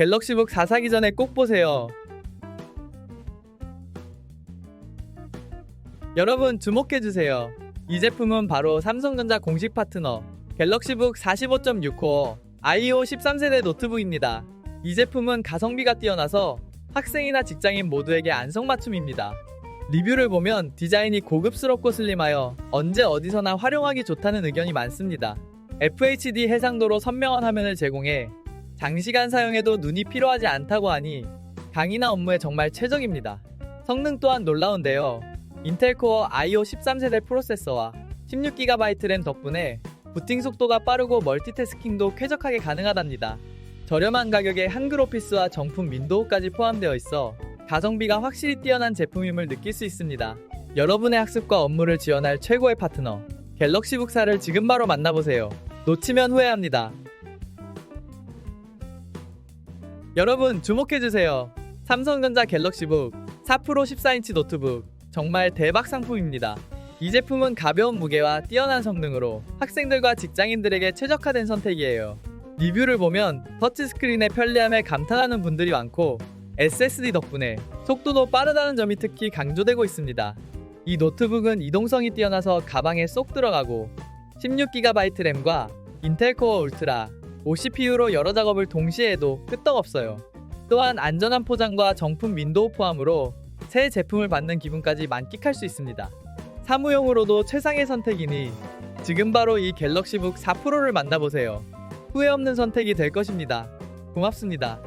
갤럭시북 4 사기 전에 꼭 보세요. 여러분 주목해주세요. 이 제품은 바로 삼성전자 공식 파트너 갤럭시북 45.6코어 IO 13세대 노트북입니다. 이 제품은 가성비가 뛰어나서 학생이나 직장인 모두에게 안성맞춤입니다. 리뷰를 보면 디자인이 고급스럽고 슬림하여 언제 어디서나 활용하기 좋다는 의견이 많습니다. FHD 해상도로 선명한 화면을 제공해 장시간 사용해도 눈이 피로하지 않다고 하니 강의나 업무에 정말 최적입니다. 성능 또한 놀라운데요. 인텔 코어 i5 13세대 프로세서와 16GB 램 덕분에 부팅 속도가 빠르고 멀티태스킹도 쾌적하게 가능하답니다. 저렴한 가격에 한글 오피스와 정품 윈도우까지 포함되어 있어 가성비가 확실히 뛰어난 제품임을 느낄 수 있습니다. 여러분의 학습과 업무를 지원할 최고의 파트너 갤럭시북사를 지금 바로 만나보세요. 놓치면 후회합니다. 여러분 주목해주세요. 삼성전자 갤럭시북 4 프로 14인치 노트북 정말 대박 상품입니다. 이 제품은 가벼운 무게와 뛰어난 성능으로 학생들과 직장인들에게 최적화된 선택이에요. 리뷰를 보면 터치스크린의 편리함에 감탄하는 분들이 많고 SSD 덕분에 속도도 빠르다는 점이 특히 강조되고 있습니다. 이 노트북은 이동성이 뛰어나서 가방에 쏙 들어가고 16GB 램과 인텔 코어 울트라 5CPU로 여러 작업을 동시에 해도 끄떡없어요. 또한 안전한 포장과 정품 윈도우 포함으로 새 제품을 받는 기분까지 만끽할 수 있습니다. 사무용으로도 최상의 선택이니 지금 바로 이 갤럭시북 4 프로를 만나보세요. 후회 없는 선택이 될 것입니다. 고맙습니다.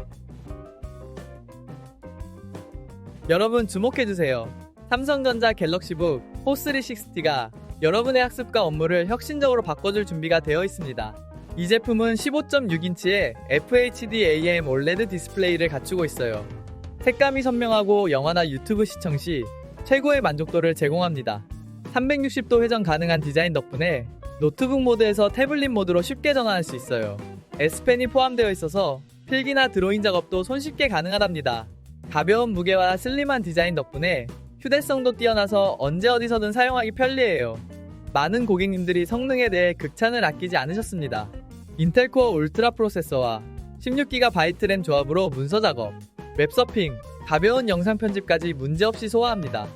여러분 주목해주세요. 삼성전자 갤럭시북 포360가 여러분의 학습과 업무를 혁신적으로 바꿔줄 준비가 되어 있습니다. 이 제품은 15.6인치의 FHD AM OLED 디스플레이를 갖추고 있어요. 색감이 선명하고 영화나 유튜브 시청 시 최고의 만족도를 제공합니다. 360도 회전 가능한 디자인 덕분에 노트북 모드에서 태블릿 모드로 쉽게 전환할 수 있어요. S펜이 포함되어 있어서 필기나 드로잉 작업도 손쉽게 가능하답니다. 가벼운 무게와 슬림한 디자인 덕분에 휴대성도 뛰어나서 언제 어디서든 사용하기 편리해요. 많은 고객님들이 성능에 대해 극찬을 아끼지 않으셨습니다. 인텔 코어 울트라 프로세서와 16GB 램 조합으로 문서 작업, 웹서핑, 가벼운 영상 편집까지 문제없이 소화합니다.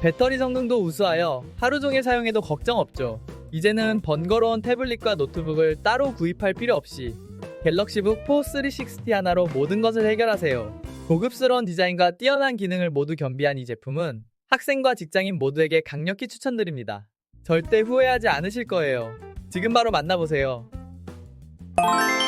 배터리 성능도 우수하여 하루 종일 사용해도 걱정 없죠. 이제는 번거로운 태블릿과 노트북을 따로 구입할 필요 없이 갤럭시북 4 360 하나로 모든 것을 해결하세요. 고급스러운 디자인과 뛰어난 기능을 모두 겸비한 이 제품은 학생과 직장인 모두에게 강력히 추천드립니다. 절대 후회하지 않으실 거예요. 지금 바로 만나보세요. Bye.